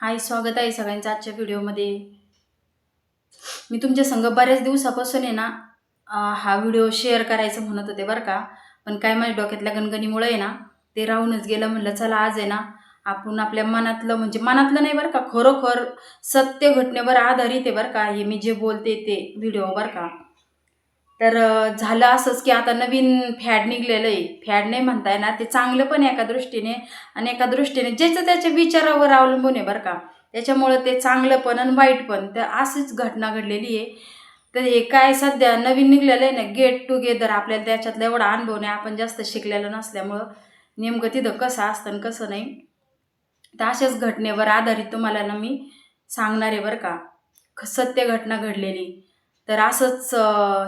हाय स्वागत आहे सगळ्यांचं आजच्या व्हिडिओमध्ये. मी तुमच्या संग बऱ्याच दिवसापासून आहे ना हा व्हिडिओ शेअर करायचं म्हणत होते बरं का. पण काय माझ्या डोक्यातल्या गणगणीमुळे आहे ना ते राहूनच गेलं. म्हणलं चला आज आहे ना आपण आपल्या मनातलं म्हणजे मनातलं नाही बरं का खरोखर सत्य घटनेवर आधारित आहे बरं का हे मी जे बोलते ते व्हिडिओ बरं का. तर झालं असंच की आता नवीन फॅड निघलेलं आहे. फॅड नाही म्हणता येणार ते चांगलं पण एका दृष्टीने आणि एका दृष्टीने ज्याचं त्याच्या विचारावर अवलंबून आहे बरं का. त्याच्यामुळं ते चांगलं पण आणि वाईट पण तर अशीच घटना घडलेली आहे. तर हे काय सध्या नवीन निघलेलं आहे ना गेट टुगेदर आपल्याला त्याच्यातला एवढा अनुभव नाही आपण जास्त शिकलेलं नसल्यामुळं नेमकं तिथं कसं असतं आणि कसं नाही. तर अशाच घटनेवर आधारित तुम्हाला ना मी सांगणार आहे बरं का. ख- सत्य घटना घडलेली. तर असंच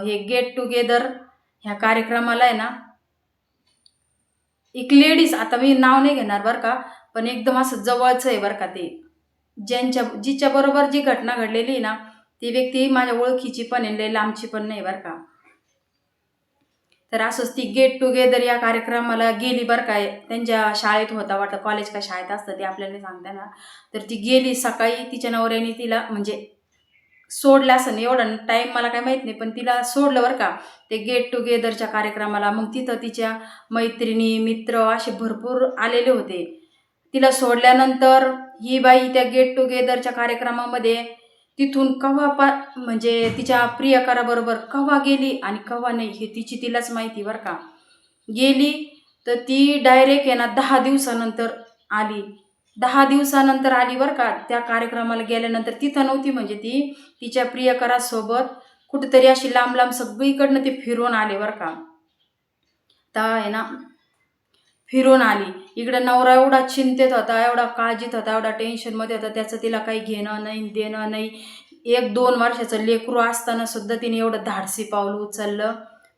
हे गेट टुगेदर ह्या कार्यक्रमाला आहे ना एक लेडीज आता मी नाव नाही घेणार बरं का पण एकदम असं जवळचं आहे बरं का ते. ज्यांच्या जिच्याबरोबर जी घटना घडलेली आहे ना ती व्यक्ती माझ्या ओळखीची पण आहे लई लांबची पण नाही बरं का. तर असंच ती गेट टुगेदर या कार्यक्रमाला गेली बरं काय त्यांच्या शाळेत होता वाटतं कॉलेज का शाळेत असतं ते आपल्याला नाही ना तर ती गेली सकाळी तिच्या नवऱ्याने तिला म्हणजे सोडलं असं नाही. एवढा टाईम मला काय माहीत नाही. पण तिला सोडलं बरं का. ते गेट टुगेदरच्या कार्यक्रमाला मग तिथं तिच्या मैत्रिणी मित्र असे भरपूर आलेले होते. तिला सोडल्यानंतर ही बाई त्या गेट टुगेदरच्या कार्यक्रमामध्ये तिथून कव्हा पा म्हणजे तिच्या प्रियकराबरोबर कव्हा गेली आणि कव्हा नाही हे तिची तिलाच माहिती बरं का. गेली तर ती डायरेक्ट आहे ना दहा दिवसानंतर आली. दहा दिवसानंतर आली बरं का. त्या कार्यक्रमाला गेल्यानंतर तिथं नव्हती म्हणजे ती. तिच्या प्रियकरासोबत कुठंतरी अशी लांब लांब सगळीकडनं ते फिरून आले बरं का. तर आहे ना फिरून आली. इकडं नवरा एवढा चिंतेत होता एवढा काळजीत होता एवढा टेन्शनमध्ये होता. त्याचं तिला काही घेणं नाही देणं नाही. एक दोन वर्षाचं लेकरू असताना सुद्धा तिने एवढं धाडसी पाऊल उचललं.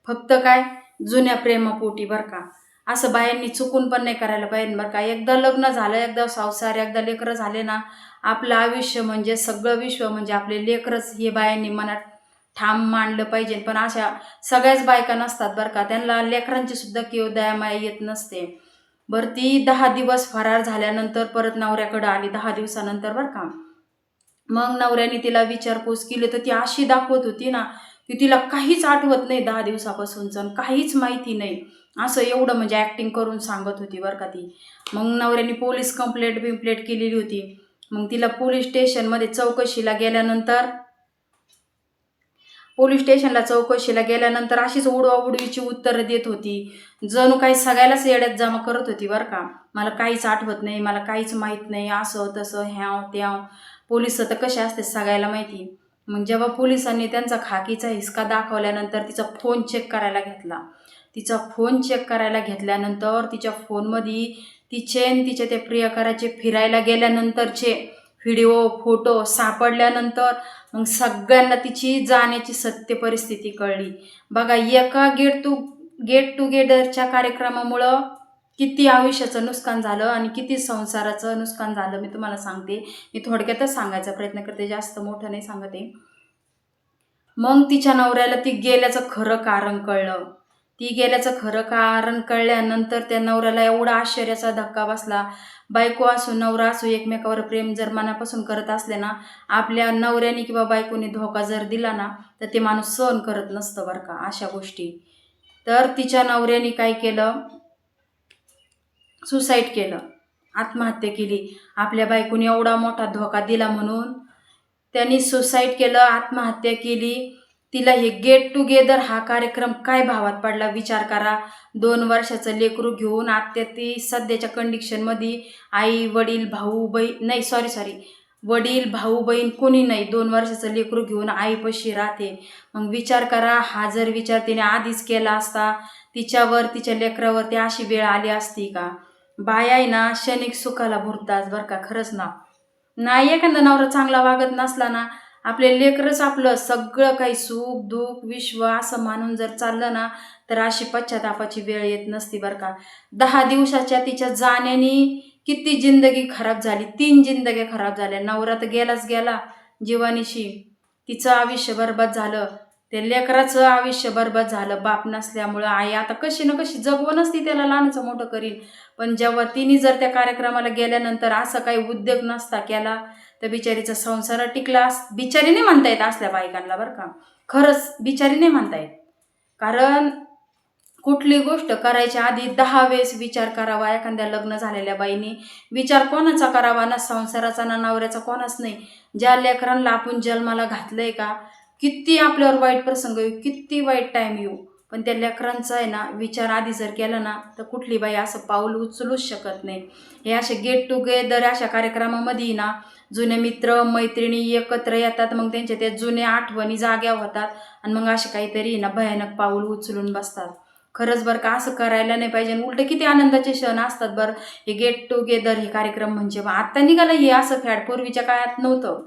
फक्त काय जुन्या प्रेमापोटी बरं का. असं बायांनी चुकून पण नाही करायला पाहिजे बरं का. एकदा लग्न झालं एकदा संसार एकदा लेकरं झाले ना आपलं आयुष्य म्हणजे सगळं विश्व म्हणजे आपले लेकरच हे बायांनी मनात ठाम मांडलं पाहिजे. पण अशा सगळ्याच बायका नसतात बरं का. त्यांना लेकरांची सुद्धा किंवा दयामाया येत नसते. बरं ती दहा दिवस फरार झाल्यानंतर परत नवऱ्याकडं आली दहा दिवसानंतर बरं का. मग नवऱ्याने तिला विचारपूस केली तर ती अशी दाखवत होती ना की तिला काहीच आठवत नाही दहा दिवसापासूनचं आणि काहीच माहिती नाही. असं एवढं म्हणजे ॲक्टिंग करून सांगत होती बरं का ती. मग नवऱ्याने पोलीस कंप्लेंट बिम्प्लेट केलेली होती. मग तिला पोलीस स्टेशनमध्ये चौकशीला गेल्यानंतर पोलीस स्टेशनला चौकशीला गेल्यानंतर अशीच उडवाउडवीची उत्तरं देत होती. जणू काही सगळ्यालाच येड्यात जमा करत होती बरं का. मला काहीच आठवत नाही मला काहीच माहीत नाही असं तसं ह्याव त्याव. पोलीस तर कसे असते सगळ्याला माहिती. मग जेव्हा पोलिसांनी त्यांचा खाकीचा हिसका दाखवल्यानंतर तिचा फोन चेक करायला घेतला. तिचा फोन चेक करायला घेतल्यानंतर तिच्या फोनमध्ये तिचे आणि तिच्या त्या प्रियकराचे फिरायला गेल्यानंतरचे व्हिडिओ फोटो सापडल्यानंतर मग सगळ्यांना तिची जाण्याची सत्य परिस्थिती कळली. बघा एका गेट टू गेट टुगेदरच्या कार्यक्रमामुळं किती आयुष्याचं नुकसान झालं आणि किती संसाराचं नुकसान झालं मी तुम्हाला सांगते. मी थोडक्यातच सांगायचा प्रयत्न करते जास्त मोठं नाही सांगते. मग तिच्या नवऱ्याला ती गेल्याचं खरं कारण कळलं. ती गेल्याचं खरं कारण कळल्यानंतर त्या नवऱ्याला एवढा आश्चर्याचा धक्का बसला. बायको असो नवरा असो एकमेकावर प्रेम जर मनापासून करत असले ना आपल्या नवऱ्याने किंवा बायकोने धोका जर दिला ना तर ते माणूस सहन करत नसतं बरं का अशा गोष्टी. तर तिच्या नवऱ्याने काय केलं? सुसाईड केलं. आत्महत्या केली. आपल्या बायकोने एवढा मोठा धोका दिला म्हणून. त्यांनी सुसाईड केलं आत्महत्या केली. तिला हे गेट टुगेदर हा कार्यक्रम काय भावात पडला विचार करा. दोन वर्षाचं लेकरू घेऊन आत्या ती सध्याच्या कंडिशनमध्ये आई वडील भाऊ बहीण नाही सॉरी सॉरी वडील भाऊ बहीण कोणी नाही. दोन वर्षाचं लेकरू घेऊन आईपाशी राहते. मग विचार करा हा जर विचार तिने आधीच केला असता तिच्यावर तिच्या लेकरावरती अशी वेळ आली असती का? बाया आहे ना क्षणिक सुखाला भुरतास बरं का खरंच ना. नाही एखादा नवरा चांगला वागत नसला ना आपले लेकरच आपलं सगळं काही सुख दुःख विश्व असं मानून जर चाललं ना तर अशी पश्चातापाची वेळ येत नसती बरं का. दहा दिवसाच्या तिच्या जाण्याने किती जिंदगी खराब झाली तीन जिंदगी खराब झाल्या. नवरा तर गेलाच गेला जीवानीशी. तिचं आयुष्य बरबाद झालं. त्या लेकराचं आयुष्य बरबाद झालं. बाप नसल्यामुळं आई आता कशी ना कशी जगवूनच ती त्याला लहानचं मोठं करील पण जेव्हा तिने जर त्या कार्यक्रमाला गेल्यानंतर असं काही उद्योग नसता केला तर बिचारीचा संसार टिकला बिचारी नाही म्हणता येत असल्या बायकांना बरं का. खरंच बिचारी नाही म्हणता येत. कारण कुठली गोष्ट करायच्या आधी दहा वेळेस विचार करावा एखाद्या लग्न झालेल्या बाईने. विचार कोणाचा करावा ना संसाराचा ना नवऱ्याचा कोणाच नाही. ज्या लेकरांना आपण जन्माला घातलंय का किती आपल्यावर वाईट प्रसंग येऊ किती वाईट टाईम येऊ. पण त्या लेकरांचा आहे ना विचार आधी जर केला ना तर कुठली बाई असं पाऊल उचलूच शकत नाही. हे असे गेट टुगेदर अशा कार्यक्रमामध्ये ना जुने मित्र मैत्रिणी एकत्र येतात मग त्यांच्या त्या जुन्या आठवणी जाग्या होतात आणि मग असे काहीतरी ना भयानक पाऊल उचलून बसतात. खरंच बरं का असं करायला नाही पाहिजे. आणि उलट किती आनंदाचे क्षण असतात बरं. हे गेट टुगेदर हे कार्यक्रम म्हणजे मग आत्ता निघालं हे असं फॅड. पूर्वीच्या काळात नव्हतं.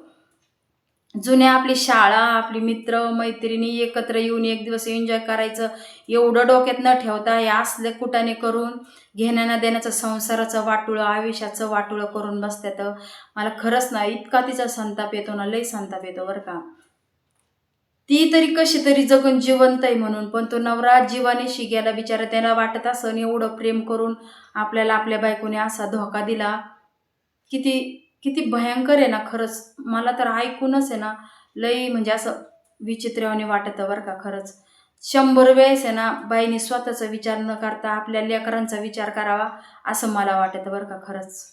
जुन्या आपली शाळा आपली मित्र मैत्रिणी एकत्र येऊन एक दिवस एन्जॉय करायचं एवढं डोक्यात न ठेवता हे असले कुटाने करून घेण्यानं देण्याचं संसाराचं वाटुळं आयुष्याचं वाटुळं करून बसतात. मला खरंच ना इतका तिचा संताप येतो ना लई संताप येतो बरं का. ती तरी कशी तरी जगून जिवंत आहे म्हणून पण तो नवरा जीवानेशी गेला बिचारा त्याला वाटत असं एवढं प्रेम करून आपल्याला आपल्या बायकोने असा धोका दिला किती किती भयंकर आहे ना खरंच. मला तर ऐकूनच आहे ना लई म्हणजे असं विचित्रवाने वाटतं बरं का खरंच. शंभर वेळेस आहे ना बाईने स्वतःचा विचार न करता आपल्या लेकरांचा विचार करावा असं मला वाटतं बरं का खरंच.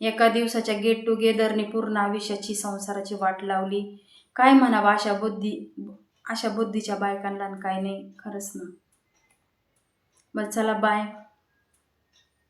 एका दिवसाच्या गेट टुगेदरने पूर्ण आयुष्याची संसाराची वाट लावली. काय म्हणावं अशा बुद्धी अशा बुद्धीच्या बायकांना आणि काय नाही खरंच ना. बरं चला बाय